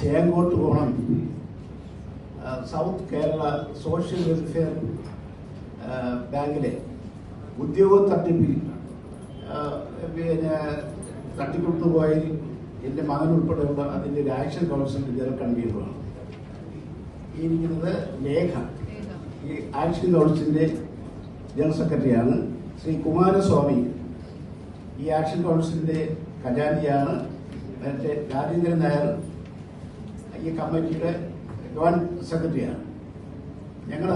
ചേങ്കോട്ട് പോകണം. South Kerala social welfare ബാങ്കിലെ ഉദ്യോഗ തട്ടിപ്പിൽ പിന്നെ തട്ടിക്കൊണ്ടു പോയതിൽ എന്റെ മകൻ ഉൾപ്പെടെയുള്ള അതിന്റെ ഒരു ആക്ഷൻ കൗൺസിൽ ജനറൽ കൺവീനറാണ് ഇരിക്കുന്നത് ലേഖ ഈ ആക്ഷൻ കൗൺസിലിന്റെ ജനറൽ സെക്രട്ടറിയാണ് ശ്രീ കുമാരസ്വാമി. ഈ ആക്ഷൻ കൗൺസിലിന്റെ ഖജാനിയാണ് മറ്റേ രാജേന്ദ്രൻ നായർ ഈ കമ്മിറ്റിയുടെ ജോയിന്റ് സെക്രട്ടറിയാണ്. ഞങ്ങൾ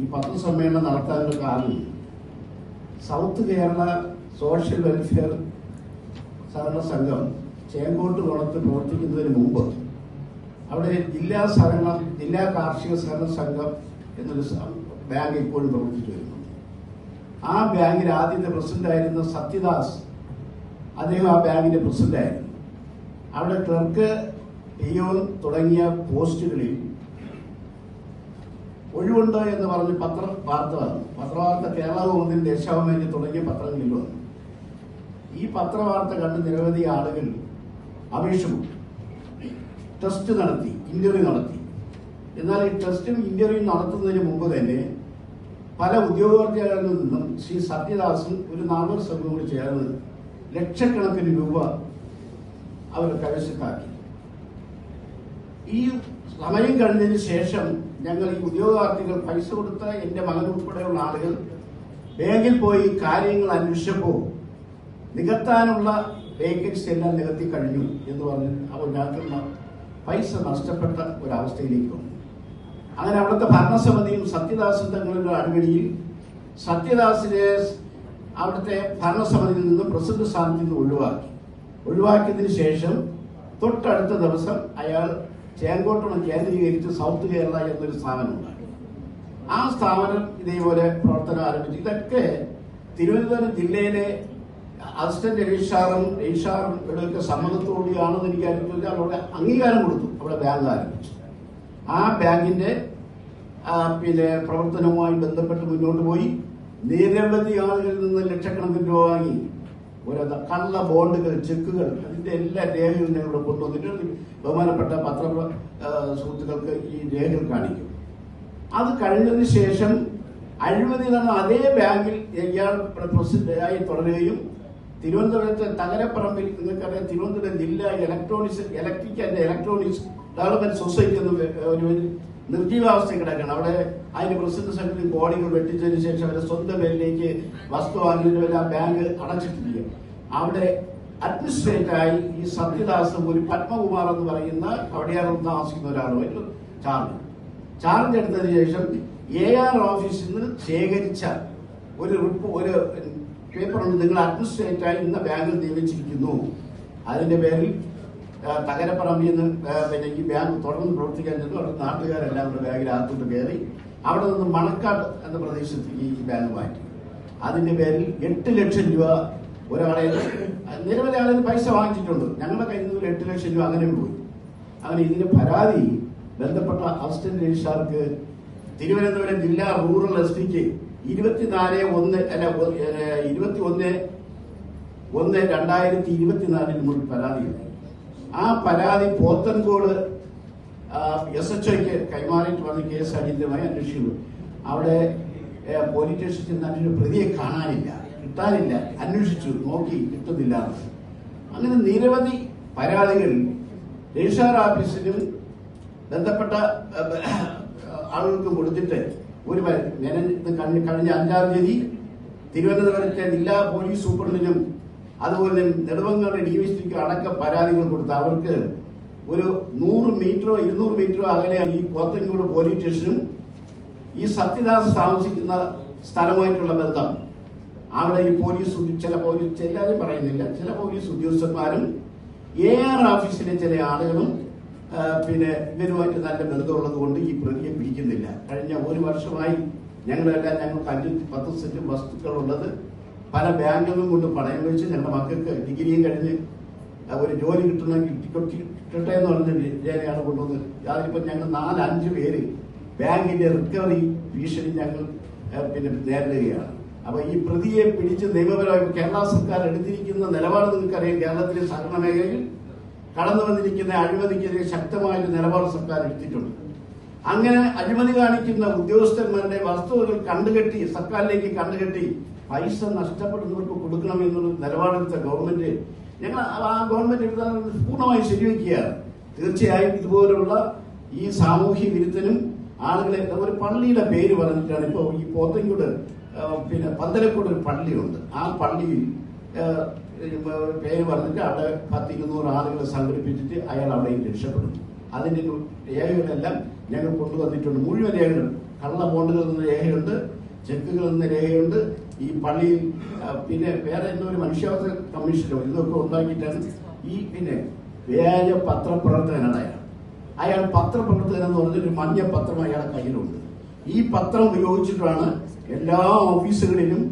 ഈ പത്രസമ്മേളനം നടത്താനുള്ള കാരണം സൗത്ത് കേരള സോഷ്യൽ വെൽഫെയർ സഹകരണ സംഘം ചേങ്കോട്ട് കുളത്ത് പ്രവർത്തിക്കുന്നതിന് മുമ്പ് അവിടെ ജില്ലാ സഹകരണ ജില്ലാ കാർഷിക സഹകരണ സംഘം എന്നൊരു ബാങ്ക് ഇപ്പോഴും പ്രവർത്തിച്ചു വരുന്നു. ആ ബാങ്കിൽ ആദ്യത്തെ പ്രസിഡന്റ് ആയിരുന്ന സത്യദാസ് അദ്ദേഹം ആ ബാങ്കിന്റെ പ്രസിഡന്റായിരുന്നു. അവിടെ ക്ലർക്ക് പിയോൺ തുടങ്ങിയ പോസ്റ്റുകളിൽ ഒഴിവുണ്ട് എന്ന് പറഞ്ഞ് പത്ര വാർത്ത വന്നു. പത്രവാർത്ത കേരള ഗവൺമെന്റ് ദേശാഭിമാനി തുടങ്ങിയ പത്രങ്ങളിൽ വന്നു. ഈ പത്രവാർത്ത കണ്ട് നിരവധി ആളുകൾ അപേക്ഷ ടെസ്റ്റ് നടത്തി ഇന്റർവ്യൂ നടത്തി. എന്നാൽ ഈ ടെസ്റ്റും ഇന്റർവ്യൂ നടത്തുന്നതിന് മുമ്പ് തന്നെ പല ഉദ്യോഗാർത്ഥികളിൽ നിന്നും ശ്രീ സത്യദാസും ഒരു നാൽവർ സംഘവും കൂടി ചേർന്ന് ലക്ഷക്കണക്കിന് രൂപ അവർ കൈവശത്താക്കി. ഈ സമയം കഴിഞ്ഞതിന് ശേഷം ഞങ്ങൾ ഈ ഉദ്യോഗാർത്ഥികൾ പൈസ കൊടുത്ത എന്റെ മകൻ ഉൾപ്പെടെയുള്ള ആളുകൾ ബാങ്കിൽ പോയി കാര്യങ്ങൾ അന്വേഷിച്ചപ്പോൾ നികത്താനുള്ള വേക്കൻസി എല്ലാം നികത്തി കഴിഞ്ഞു എന്ന് പറഞ്ഞ് അവർ ഞങ്ങൾക്ക് പൈസ നഷ്ടപ്പെട്ട ഒരവസ്ഥയിലേക്ക് വന്നു. അങ്ങനെ അവിടുത്തെ ഭരണസമിതിയും സത്യദാസൻ തങ്ങളുടെ അടിപിടിയിൽ സത്യദാസിനെ അവിടുത്തെ ഭരണസമിതിയിൽ നിന്ന് പ്രസിഡന്റ് സ്ഥാനത്ത് നിന്ന് ഒഴിവാക്കി. ഒഴിവാക്കിയതിനു ശേഷം തൊട്ടടുത്ത ദിവസം അയാൾ ചേങ്കോട്ടണം കേന്ദ്രീകരിച്ച് സൗത്ത് കേരള എന്നൊരു സ്ഥാപനം ആ സ്ഥാപനം ഇതേപോലെ പ്രവർത്തനം ആരംഭിച്ചു. ഇതൊക്കെ തിരുവനന്തപുരം ജില്ലയിലെ അസിസ്റ്റന്റ് രജിസ്ട്രാറും ഇവിടെയൊക്കെ സമ്മതത്തോടുകയാണെന്ന് എനിക്ക് അറിയില്ല അവിടെ അംഗീകാരം കൊടുത്തു. അവിടെ ബാങ്ക് ആരംഭിച്ചു. ആ ബാങ്കിന്റെ പിന്നെ പ്രവർത്തനവുമായി ബന്ധപ്പെട്ട് മുന്നോട്ട് പോയി. നിരവധി ആളുകളിൽ നിന്ന് ലക്ഷക്കണക്കിന് രൂപ വാങ്ങി. ഓരോ കള്ള ബോണ്ടുകൾ ചെക്കുകൾ അതിന്റെ എല്ലാ രേഖകളും ഞങ്ങളുടെ കൊണ്ടുവന്നിട്ട് ബഹുമാനപ്പെട്ട പത്ര സുഹൃത്തുക്കൾക്ക് ഈ രേഖകൾ കാണിക്കും. അത് കഴിഞ്ഞതിന് ശേഷം അഴിമതി നടന്ന അതേ ബാങ്കിൽ ഇയാൾ പ്രസിഡന്റായി തുടരുകയും തിരുവനന്തപുരത്തെ തകരപ്പറമ്പിൽ നിങ്ങൾക്കറിയാം തിരുവനന്തപുരം ജില്ല electronics electric and electronics development society എന്ന് ഒരു നിർജീവാവസ്ഥ കിടക്കണം അവിടെ അതിന് പ്രസിദ്ധ സെക്രട്ടറി ബോഡികൾ വെട്ടിച്ചതിന് ശേഷം അവരുടെ സ്വന്തം പേരിലേക്ക് വസ്തു വാങ്ങിയിട്ട് ആ ബാങ്ക് അടച്ചിട്ടില്ല. അവിടെ അഡ്മിനിസ്ട്രേറ്റായി ഈ സത്യദാസും ഒരു പത്മകുമാർ എന്ന് പറയുന്ന അവിടെയാണ് താമസിക്കുന്ന ഒരാളുമായിട്ട് ചാർജ്. ചാർജ് എടുത്തതിന് ശേഷം എ ആർ ഓഫീസിൽ നിന്ന് ശേഖരിച്ച ഒരു ഒരു പേപ്പറുണ്ട് നിങ്ങൾ അഡ്മിനിസ്ട്രേറ്റായി ഇന്ന ബാങ്കിൽ നിയമിച്ചിരിക്കുന്നു. അതിന്റെ പേരിൽ തകരപ്പറമ്പിൽ നിന്ന് പിന്നെ ഈ ബാങ്ക് തുടർന്ന് പ്രവർത്തിക്കാൻ ചെന്നു. അവിടെ നാട്ടുകാരെല്ലാം കൂടെ ബാങ്കിനകത്തോട്ട് കയറി അവിടെ നിന്ന് മണക്കാട് എന്ന പ്രദേശത്ത് ഈ ബാങ്ക് മാറ്റി. അതിന്റെ പേരിൽ എട്ട് ലക്ഷം രൂപ ഒരാളെ നിരവധി ആളെ പൈസ വാങ്ങിച്ചിട്ടുണ്ട്. ഞങ്ങളുടെ കയ്യിൽ നിന്ന് എട്ട് ലക്ഷം രൂപ അങ്ങനെ പോയി. അങ്ങനെ ഇതിന്റെ പരാതി ബന്ധപ്പെട്ട അസിസ്റ്റന്റ് രജിസ്ട്രാർക്ക് തിരുവനന്തപുരം ജില്ലാ റൂറൽ എസ് പിക്ക് ഇരുപത്തിനാല് ഒന്ന് അല്ല ഇരുപത്തി ഒന്ന് ഒന്ന് രണ്ടായിരത്തി ഇരുപത്തിനാലിന് മുകളിൽ പരാതിയുണ്ട് ആ പരാതി പോത്തൻകോട് എസ് എച്ച് ഒക്ക് കൈമാറിയിട്ട് വന്ന കേസ് അടിയന്തരമായി അന്വേഷിക്കുന്നു. അവിടെ പോലീസ് സ്റ്റേഷനിൽ ചെന്ന് പ്രതിയെ കാണാനില്ല കിട്ടാനില്ല അന്വേഷിച്ചു നോക്കി കിട്ടുന്നില്ല. അങ്ങനെ നിരവധി പരാതികൾ രജിസ്ട്രാർ ഓഫീസിലും ബന്ധപ്പെട്ട ആളുകൾക്ക് കൊടുത്തിട്ട് ഒരു കഴിഞ്ഞ അഞ്ചാം തീയതി തിരുവനന്തപുരത്തെ ജില്ലാ പോലീസ് സൂപ്രണ്ടിനും അതുപോലെ നെടുവങ്ങാട് ഡി എസ് അടക്കം പരാതികൾ കൊടുത്ത് അവർക്ക് ഒരു നൂറ് മീറ്ററോ ഇരുന്നൂറ് മീറ്ററോ അകലെയാണ് ഈ പോത്തൻകോട് പോലീസ് സ്റ്റേഷനും ഈ സത്യദാസ് താമസിക്കുന്ന സ്ഥലമായിട്ടുള്ള ബന്ധം. അവിടെ ഈ പോലീസ് ചില പോലീസ് എല്ലാവരും പറയുന്നില്ല. ചില പോലീസ് ഉദ്യോഗസ്ഥന്മാരും എ ആർ ഓഫീസിലെ ചില ആളുകളും പിന്നെ ഇവരുമായിട്ട് നല്ല ബന്ധമുള്ളത് കൊണ്ട് ഈ പ്രതിയെ പിടിക്കുന്നില്ല. കഴിഞ്ഞ ഒരു വർഷമായി ഞങ്ങളെല്ലാം ഞങ്ങൾക്ക് അഞ്ച് പത്ത് സെന്റ് വസ്തുക്കളുള്ളത് പല ബാങ്കുകളും കൊണ്ട് പണയം വെച്ച് ഞങ്ങളുടെ മക്കൾക്ക് ഡിഗ്രിയും കഴിഞ്ഞ് ഒരു ജോലി കിട്ടണമെങ്കിൽ കിട്ടട്ടെ എന്ന് പറഞ്ഞ വിചാരിയാണ് കൊണ്ടുവന്ന് അതിപ്പോ ഞങ്ങൾ നാല് അഞ്ച് പേര് ബാങ്കിന്റെ റിക്കവറി ഭീഷണി ഞങ്ങൾ പിന്നെ നേരിടുകയാണ്. അപ്പൊ ഈ പ്രതിയെ പിടിച്ച് നിയമപരമായി കേരള സർക്കാർ എടുത്തിരിക്കുന്ന നിലപാട് നിങ്ങൾക്കറിയാം. കേരളത്തിലെ സഹകരണ മേഖലയിൽ കടന്നു വന്നിരിക്കുന്ന അഴിമതിക്കെതിരെ ശക്തമായൊരു നിലപാട് സർക്കാർ എടുത്തിട്ടുണ്ട്. അങ്ങനെ അഴിമതി കാണിക്കുന്ന ഉദ്യോഗസ്ഥന്മാരുടെ വസ്തുവകൾ കണ്ടുകെട്ടി സർക്കാരിലേക്ക് കണ്ടുകെട്ടി പൈസ നഷ്ടപ്പെടുന്നവർക്ക് കൊടുക്കണം എന്നൊരു നിലപാടെടുത്ത ഗവൺമെന്റ് ഞങ്ങൾ ആ ഗവൺമെന്റ് എടുത്ത പൂർണമായും ശരിവെക്കുകയാണ്. തീർച്ചയായും ഇതുപോലുള്ള ഈ സാമൂഹ്യ വിരുദ്ധനും ആളുകളെ ഒരു പള്ളിയുടെ പേര് പറഞ്ഞിട്ടാണ് ഇപ്പോൾ ഈ പോത്തൻകുട് പിന്നെ പന്തലക്കൂട് ഒരു പള്ളിയുണ്ട്. ആ പള്ളിയിൽ പേര് പറഞ്ഞിട്ട് അവിടെ പത്ത് ഇരുന്നൂറ് ആളുകളെ സംഘടിപ്പിച്ചിട്ട് അയാൾ അവിടെയും രക്ഷപ്പെടുന്നു. അതിന്റെ രേഖകളെല്ലാം ഞങ്ങൾ കൊണ്ടുവന്നിട്ടുണ്ട്. മുഴുവൻ രേഖകൾ. കള്ള ബോണ്ടുകളിൽ നിന്ന് രേഖയുണ്ട് ചെക്കുകളിൽ നിന്ന് രേഖയുണ്ട് ഈ പള്ളിയിൽ പിന്നെ വേറെ എന്തോ ഒരു മനുഷ്യാവകാശ കമ്മീഷനോ ഇതൊക്കെ ഉണ്ടാക്കിയിട്ടാണ് ഈ പിന്നെ വ്യാജ പത്രപ്രവർത്തകനാണ് അയാൾ. അയാൾ പത്രപ്രവർത്തകൻ എന്ന് പറഞ്ഞൊരു മഞ്ഞ പത്രം അയാളുടെ കയ്യിലുണ്ട്. ഈ പത്രം ഉപയോഗിച്ചിട്ടാണ് എല്ലാ ഓഫീസുകളിലും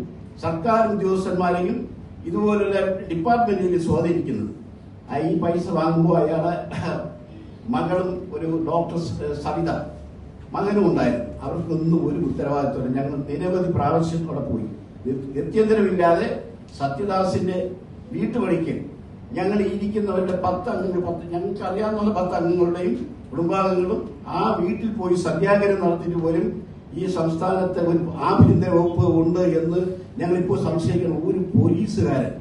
സർക്കാർ ഉദ്യോഗസ്ഥന്മാരെയും ഇതുപോലുള്ള ഡിപ്പാർട്ട്മെന്റിൽ സ്വാധീനിക്കുന്നത്. ഈ പൈസ വാങ്ങുമ്പോൾ അയാളെ മകളും ഒരു ഡോക്ടർ സവിത മകനും ഉണ്ടായിരുന്നു. അവർക്കൊന്നും ഒരു ഉത്തരവാദിത്വമില്ല. ഞങ്ങൾ നിരവധി പ്രാവശ്യം അവിടെ പോയി. ഗത്യന്തരമില്ലാതെ സത്യദാസിന്റെ വീട്ടുപണിക്ക് ഞങ്ങൾ ഇരിക്കുന്നവരുടെ പത്ത് അംഗങ്ങൾ പത്ത് ഞങ്ങൾക്ക് അറിയാവുന്ന പത്ത് അംഗങ്ങളുടെയും കുടുംബാംഗങ്ങളും ആ വീട്ടിൽ പോയി സത്യാഗ്രഹം നടത്തിയിട്ട് പോലും ഈ സംസ്ഥാനത്തെ ഒരു ആഭ്യന്തര വകുപ്പ് ഉണ്ട് എന്ന് ഞങ്ങളിപ്പോൾ സംശയിക്കണം. ഒരു പോലീസുകാരൻ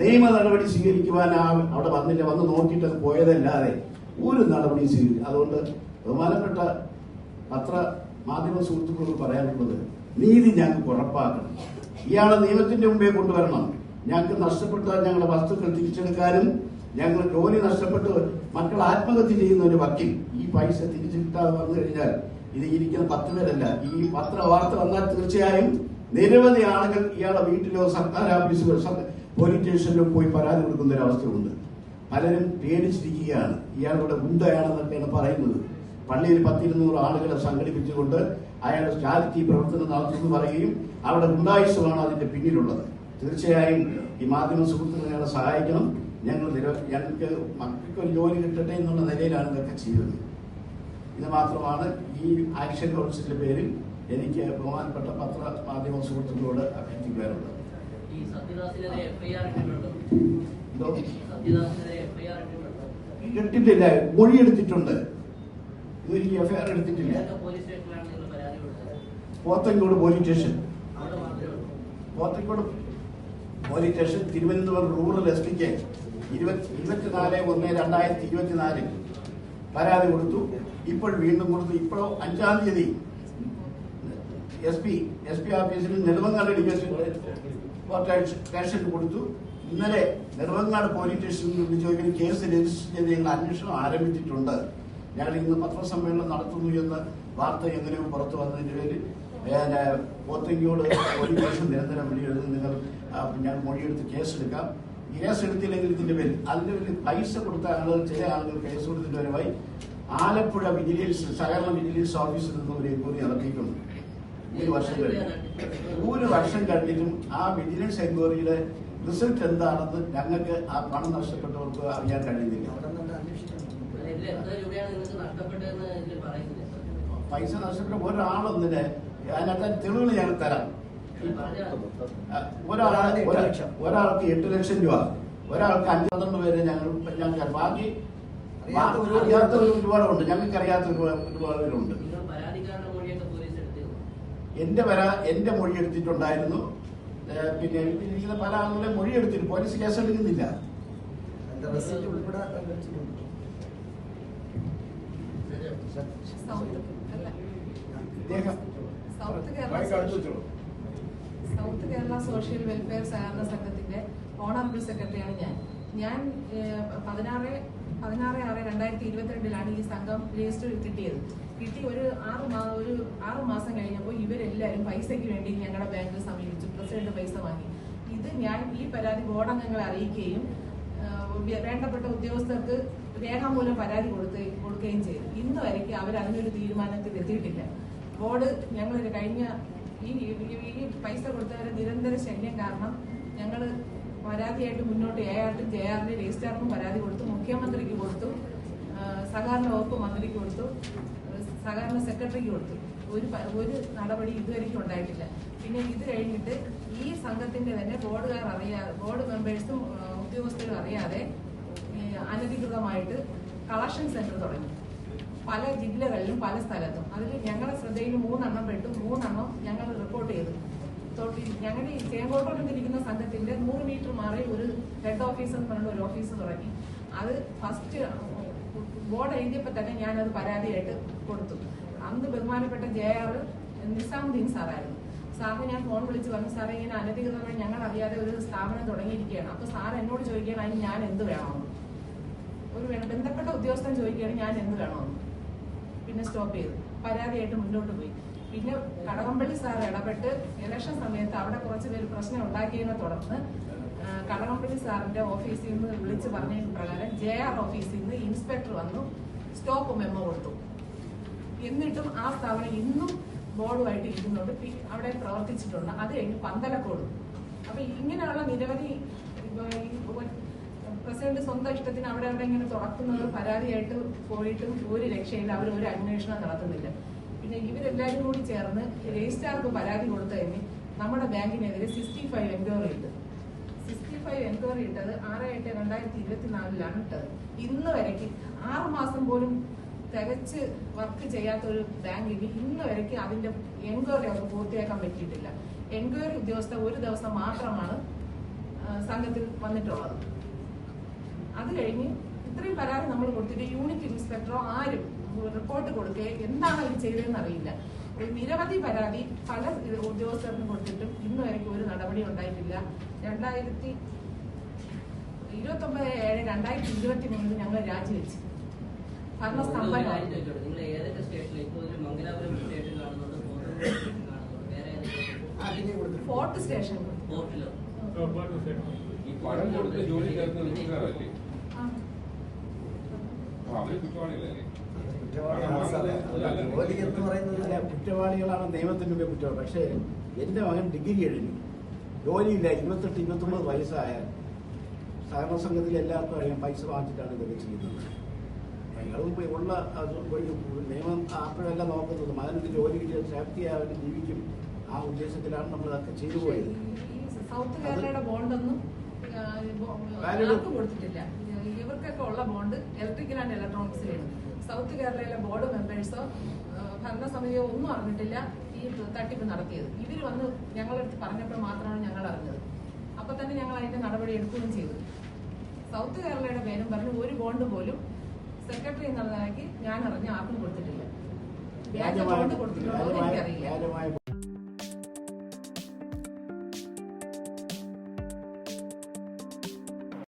നിയമ നടപടി സ്വീകരിക്കുവാൻ ആ അവിടെ വന്നില്ല വന്ന് നോക്കിയിട്ട് പോയതല്ലാതെ ഒരു നടപടി സ്വീകരിക്കും അതുകൊണ്ട് ബഹുമാനപ്പെട്ട പത്ര മാധ്യമ സുഹൃത്തുക്കളോട് പറയാനുള്ളത് നീതി ഞങ്ങൾക്ക് ഉറപ്പാക്കണം. ഇയാളെ നിയമത്തിന്റെ മുമ്പേ കൊണ്ടുവരണം. ഞങ്ങൾക്ക് നഷ്ടപ്പെട്ട ഞങ്ങളുടെ വസ്തുക്കൾ തിരിച്ചെടുക്കാനും ഞങ്ങൾ ജോലി നഷ്ടപ്പെട്ട് മക്കൾ ആത്മഹത്യ ചെയ്യുന്ന ഒരു വക്കീൽ ഈ പൈസ തിരിച്ചു കിട്ടാതെ വന്നു കഴിഞ്ഞാൽ ഇത് ഇരിക്കുന്ന പത്ത് പേരല്ല ഈ പത്ര വാർത്ത വന്നാൽ തീർച്ചയായും നിരവധി ആളുകൾ ഇയാളെ വീട്ടിലോ സർക്കാർ ഓഫീസിലോ പോലീസ് സ്റ്റേഷനിലോ പോയി പരാതി കൊടുക്കുന്ന ഒരു അവസ്ഥയുണ്ട്. പലരും പേടിച്ചിരിക്കുകയാണ്. ഇയാളുടെ ഗുണ്ടയാണെന്നൊക്കെയാണ് പറയുന്നത്. പള്ളിയിൽ പത്തിരുന്നൂറ് ആളുകളെ സംഘടിപ്പിച്ചുകൊണ്ട് അയാൾ ചാരിറ്റി പ്രവർത്തനം നടത്തുന്നു പറയുകയും അവിടെ ഗുണ്ടായുസമാണ് അതിന്റെ പിന്നിലുള്ളത്. തീർച്ചയായും ഈ മാധ്യമ സുഹൃത്തുക്കൾ ഞങ്ങളെ സഹായിക്കണം. ഞങ്ങൾ ഞങ്ങൾക്ക് മക്കൾക്ക് ഒരു ജോലി കിട്ടട്ടെ എന്നുള്ള നിലയിലാണ് ഇതൊക്കെ ചെയ്തത് ഇത് മാത്രമാണ് ഈ ആക്ഷൻ കൗൺസിലിന്റെ പേരിൽ എനിക്ക് ബഹുമാനപ്പെട്ട പത്ര മാധ്യമ സുഹൃത്തുക്കളോട് അഭ്യർത്ഥിക്കാറുള്ളത് കിട്ടിട്ടില്ല മൊഴി എടുത്തിട്ടുണ്ട് ഇതൊരു എഫ്ഐആർ എടുത്തിട്ടില്ല. ഏതൊക്കെ പോലീസ് സ്റ്റേഷൻ. ഉള്ളൂ Pothencode police station Thiruvananthapuram rural S പിക്ക് ഇരുപത്തി ഇരുപത്തിനാല് ഒന്ന് രണ്ടായിരത്തി ഇരുപത്തിനാലിൽ പരാതി കൊടുത്തു. ഇപ്പോൾ വീണ്ടും കൊടുത്തു. ഇപ്പോഴോ അഞ്ചാം തീയതി എസ് പി എസ് പി ഓഫീസിൽ നെടുമങ്ങാട് ഡിവിഷൻ കൊടുത്തു. ഇന്നലെ നെടുമങ്ങാട് പോലീസ് സ്റ്റേഷനിൽ വിളിച്ചു ചോദിക്കുന്ന കേസ് രജിസ്റ്റർ ചെയ്ത് ഞങ്ങൾ അന്വേഷണം ആരംഭിച്ചിട്ടുണ്ട്. ഞങ്ങൾ ഇന്ന് പത്രസമ്മേളനം നടത്തുന്നു എന്ന വാർത്ത എങ്ങനെയോ പുറത്തു വന്നതിന്റെ പേരിൽ പിന്നെ പോത്തങ്കിയോട് ഒരു സ്റ്റേഷൻ നിരന്തരം വിളിയെടുത്ത് നിങ്ങൾ ഞാൻ മൊഴിയെടുത്ത് കേസെടുക്കാം. കേസ് എടുത്തില്ലെങ്കിൽ ഇതിന്റെ പേരിൽ അതിന്റെ പേരിൽ പൈസ കൊടുത്ത ആളുകൾ ചില ആളുകൾ കേസ് കൊടുത്തിട്ട് വരവായി. ആലപ്പുഴ വിജിലൻസ് സഹകരണ വിജിലൻസ് ഓഫീസിൽ നിന്ന് ഒരു എൻക്വയറി നടത്തിയിട്ടുണ്ട് ഒരു വർഷം കഴിഞ്ഞു. ഒരു വർഷം കഴിഞ്ഞിട്ടും ആ വിജിലൻസ് എൻക്വയറിയുടെ റിസൾട്ട് എന്താണെന്ന് ഞങ്ങൾക്ക് ആ പണം നഷ്ടപ്പെട്ടവർക്ക് അറിയാൻ കഴിയുന്നില്ല. പൈസ നഷ്ടപ്പെട്ട ഒരാളൊന്നിന് അതിനകത്ത് തെളിവുകൾ ഞാൻ തരാം. ഈ പറഞ്ഞ ആ, ഒരാൾ ഒരാ- ഒരാൾക്ക് എട്ട് ലക്ഷം രൂപ. ഒരാൾക്ക് അഞ്ച് പന്ത്രണ്ട് പേര് ഞങ്ങൾ ഞങ്ങൾക്ക് ബാക്കി അറിയാത്ത ഒരു- അറിയാത്ത ഒരു ഒരുപാടുണ്ട് ഞങ്ങൾക്ക് അറിയാത്ത ഒരുപാട് ഒരുപാട് പേരുണ്ട് നിങ്ങൾ പരാതിക്കാരുടെ മൊഴിയൊക്കെ പോലീസ് എടുത്തിരുന്നു. എന്റെ വര എന്റെ മൊഴി എടുത്തിട്ടുണ്ടായിരുന്നു. പിന്നെ ഇരിക്കുന്ന പല ആളുകളെ മൊഴി എടുത്തിട്ട് പോലീസ് കേസ് എടുക്കുന്നില്ല. ഇദ്ദേഹം south Kerala south Kerala social welfare സഹകരണ സംഘത്തിന്റെ ഓണറബിൾ സെക്രട്ടറിയാണ് ഞാൻ. ഞാൻ പതിനാറ് പതിനാറ് ആറ് രണ്ടായിരത്തി ഇരുപത്തിരണ്ടിലാണ് ഈ സംഘം രജിസ്റ്റർ കിട്ടിയത്. കിട്ടി ഒരു ആറ് മാ ഒരു ആറ് മാസം കഴിഞ്ഞപ്പോൾ ഇവരെല്ലാവരും പൈസയ്ക്ക് വേണ്ടി ഞങ്ങളുടെ ബാങ്കിൽ സമീപിച്ചു. പ്രസിഡന്റ് പൈസ വാങ്ങി. ഇത് ഞാൻ ഈ പരാതി ബോർഡ് അംഗങ്ങളെ അറിയിക്കുകയും വേണ്ടപ്പെട്ട ഉദ്യോഗസ്ഥർക്ക് രേഖാമൂലം പരാതി കൊടുത്ത് കൊടുക്കുകയും ചെയ്തു. ഇന്ന് വരയ്ക്ക് അവർ അതിനൊരു തീരുമാനത്തിൽ എത്തിയിട്ടില്ല. ബോർഡ് ഞങ്ങൾ കഴിഞ്ഞ ഈ ഈ- പൈസ കൊടുത്തവരെ നിരന്തര ശല്യം കാരണം ഞങ്ങൾ പരാതിയായിട്ട് മുന്നോട്ട് എ ആർട്ടും ജെ ആറിന് രജിസ്ട്രാറിനും പരാതി കൊടുത്തു മുഖ്യമന്ത്രിക്ക് കൊടുത്തു സഹകരണ വകുപ്പ് മന്ത്രിക്ക് കൊടുത്തു സഹകരണ സെക്രട്ടറിക്ക് കൊടുത്തു. ഒരു ഒരു നടപടി ഇതുവരെയ്ക്കും ഉണ്ടായിട്ടില്ല. പിന്നെ ഇത് കഴിഞ്ഞിട്ട് ഈ സംഘത്തിന്റെ തന്നെ ബോർഡുകാർ അറിയാതെ ബോർഡ് മെമ്പേഴ്സും ഉദ്യോഗസ്ഥരും അറിയാതെ അനധികൃതമായിട്ട് കളക്ഷൻ സെന്റർ തുടങ്ങി. പല ജില്ലകളിലും പല സ്ഥലത്തും. അതിൽ ഞങ്ങളുടെ ശ്രദ്ധയിൽ മൂന്നെണ്ണം പെട്ടു. മൂന്നെണ്ണം ഞങ്ങൾ റിപ്പോർട്ട് ചെയ്തു. ഞങ്ങളുടെ ഈ ചേങ്കോട്ടോട്ടിരിക്കുന്ന സംഘത്തിന്റെ നൂറ് മീറ്റർ മാറി ഒരു ഹെഡ് ഓഫീസ് എന്ന് പറഞ്ഞ ഒരു ഓഫീസ് തുടങ്ങി. അത് ഫസ്റ്റ് ബോർഡ് എഴുതിയപ്പോൾ തന്നെ ഞാനത് പരാതിയായിട്ട് കൊടുത്തു. അന്ന് ബഹുമാനപ്പെട്ട ജെ ആർ നിസാമുദ്ദീൻ സാറായിരുന്നു. സാറിന് ഞാൻ ഫോൺ വിളിച്ച് പറഞ്ഞു സാറേ ഇങ്ങനെ അനധികൃതമായി ഞങ്ങൾ അറിയാതെ ഒരു സ്ഥാപനം തുടങ്ങിയിരിക്കുകയാണ്. അപ്പോൾ സാർ എന്നോട് ചോദിക്കുകയാണ് അതിന് ഞാൻ എന്ത് വേണമെന്ന്? ഒരു ബന്ധപ്പെട്ട ഉദ്യോഗസ്ഥൻ ചോദിക്കുകയാണ് ഞാൻ എന്ത് വേണമെന്ന്? പിന്നെ സ്റ്റോപ്പ് ചെയ്തു. പരാതിയായിട്ട് മുന്നോട്ട് പോയി. പിന്നെ കടകംപള്ളി സാർ ഇടപെട്ട് ഇലക്ഷൻ സമയത്ത് അവിടെ കുറച്ച് പേര് പ്രശ്നം ഉണ്ടാക്കിയതിനെ തുടർന്ന് കടകംപള്ളി സാറിന്റെ ഓഫീസിൽ നിന്ന് വിളിച്ച് പറഞ്ഞ പ്രകാരം ജെ ആർ ഓഫീസിൽ നിന്ന് ഇൻസ്പെക്ടർ വന്നു സ്റ്റോപ്പ് മെമ്മോ കൊടുത്തു. എന്നിട്ടും ആ സ്ഥാപനം ഇന്നും ബോർഡുമായിട്ട് ഇരുന്നുകൊണ്ട് അവിടെ പ്രവർത്തിച്ചിട്ടുണ്ട്. അത് കഴിഞ്ഞ് പന്തലക്കോട്. അപ്പൊ ഇങ്ങനെയുള്ള നിരവധി ഇപ്പൊ ഈ ഒ- പ്രസിഡന്റ് സ്വന്തം ഇഷ്ടത്തിന് അവിടെ അവിടെ ഇങ്ങനെ തുറക്കുന്നത് പരാതിയായിട്ട് പോയിട്ടും ഒരു രക്ഷയില്ല. അവർ ഒരു അന്വേഷണം നടത്തുന്നില്ല. പിന്നെ ഇവരെല്ലാവരും കൂടി ചേർന്ന് രജിസ്ട്രാർക്ക് പരാതി കൊടുത്തു കഴിഞ്ഞ് നമ്മുടെ ബാങ്കിനെതിരെ സിക്സ്റ്റി ഫൈവ് എൻക്വയറി ഇട്ടു സിക്സ്റ്റി ഫൈവ് എൻക്വയറി ഇട്ടത് ആറ് എട്ട് രണ്ടായിരത്തി ഇരുപത്തിനാലിലാണ് ഇട്ടത്. ഇന്ന് വരയ്ക്ക്. ആറ് മാസം പോലും തികച്ച് വർക്ക് ചെയ്യാത്ത ഒരു ബാങ്കിന് ഇന്ന് വരയ്ക്ക് അതിന്റെ എൻക്വയറി അവർക്ക് പൂർത്തിയാക്കാൻ പറ്റിയിട്ടില്ല. എൻക്വയറി ഉദ്യോഗസ്ഥ ഒരു ദിവസം മാത്രമാണ് സംഘത്തിൽ വന്നിട്ടുള്ളത്. അത് കഴിഞ്ഞ് ഇത്രയും പരാതി നമ്മൾ കൊടുത്തിട്ട് യൂണിറ്റ് ഇൻസ്പെക്ടറോ ആരും റിപ്പോർട്ട് കൊടുക്കുക എന്താണ് അവർ ചെയ്തതെന്ന് അറിയില്ല. ഒരു നിരവധി പരാതി പല ഉദ്യോഗസ്ഥർക്കും കൊടുത്തിട്ടും ഇന്ന് വരെയ്ക്കും ഒരു നടപടി ഉണ്ടായിട്ടില്ല. രണ്ടായിരത്തി ഇരുപത്തി ഒമ്പത് ഏഴ് രണ്ടായിരത്തി ഇരുപത്തി മൂന്നിൽ ഞങ്ങൾ രാജിവെച്ചു. Fort station. ഈ പണം കൊടുത്ത് ജോലി വീട്ടുകാരല്ലേ ആ. ആ, അവർ കുറ്റവാളികളല്ലേ കുറ്റവാളിയാണ് സാറേ. അല്ല, ജോലി എന്ന് പറയുന്നത് കുറ്റവാളികളാണ് നിയമത്തിന് മുമ്പേ കുറ്റവാളി. പക്ഷേ എന്റെ മകൻ ഡിഗ്രി കഴിഞ്ഞു ജോലിയില്ല. ഇരുപത്തെട്ട് ഇരുപത്തൊമ്പത് വയസ്സായ സഹകരണ സംഘത്തിൽ എല്ലാവർക്കും അറിയാം പൈസ വാങ്ങിച്ചിട്ടാണ് ഇതൊക്കെ ചെയ്യുന്നത്. ഇപ്പൊ ഉള്ള നിയമം അപ്പോഴല്ല നോക്കുന്നത് മകനൊരു ജോലി കിട്ടിയ സേഫ്റ്റി അവർ ജീവിക്കും. ആ ഉദ്ദേശത്തിലാണ് നമ്മൾ അതൊക്കെ ചെയ്തു പോയത്. സൗത്ത് കേരളയുടെ ബോണ്ടൊന്നും കൊടുത്തിട്ടില്ല. ഇവർക്കൊക്കെ ഉള്ള ബോണ്ട് ഇലക്ട്രിക്കൽ ആൻഡ് ഇലക്ട്രോണിക്സിലാണ് സൗത്ത് കേരളയിലെ ബോർഡ് മെമ്പേഴ്സോ ഭരണസമിതിയോ ഒന്നും അറിഞ്ഞിട്ടില്ല ഈ തട്ടിപ്പ് നടത്തിയത്. ഇവർ വന്ന് ഞങ്ങളെടുത്ത് പറഞ്ഞപ്പോൾ മാത്രമാണ് ഞങ്ങൾ അറിഞ്ഞത്. അപ്പൊ തന്നെ ഞങ്ങൾ അതിന്റെ നടപടി എടുക്കുകയും ചെയ്തു. സൗത്ത് കേരളയുടെ പേരും പറഞ്ഞ് ഒരു ബോണ്ട് പോലും സെക്രട്ടറി എന്നുള്ളതാക്കി ഞാൻ അറിഞ്ഞ് ആർക്കും കൊടുത്തിട്ടില്ല. വ്യാജ ബോണ്ട് കൊടുത്തിട്ടുണ്ടോ എനിക്കറിയില്ല.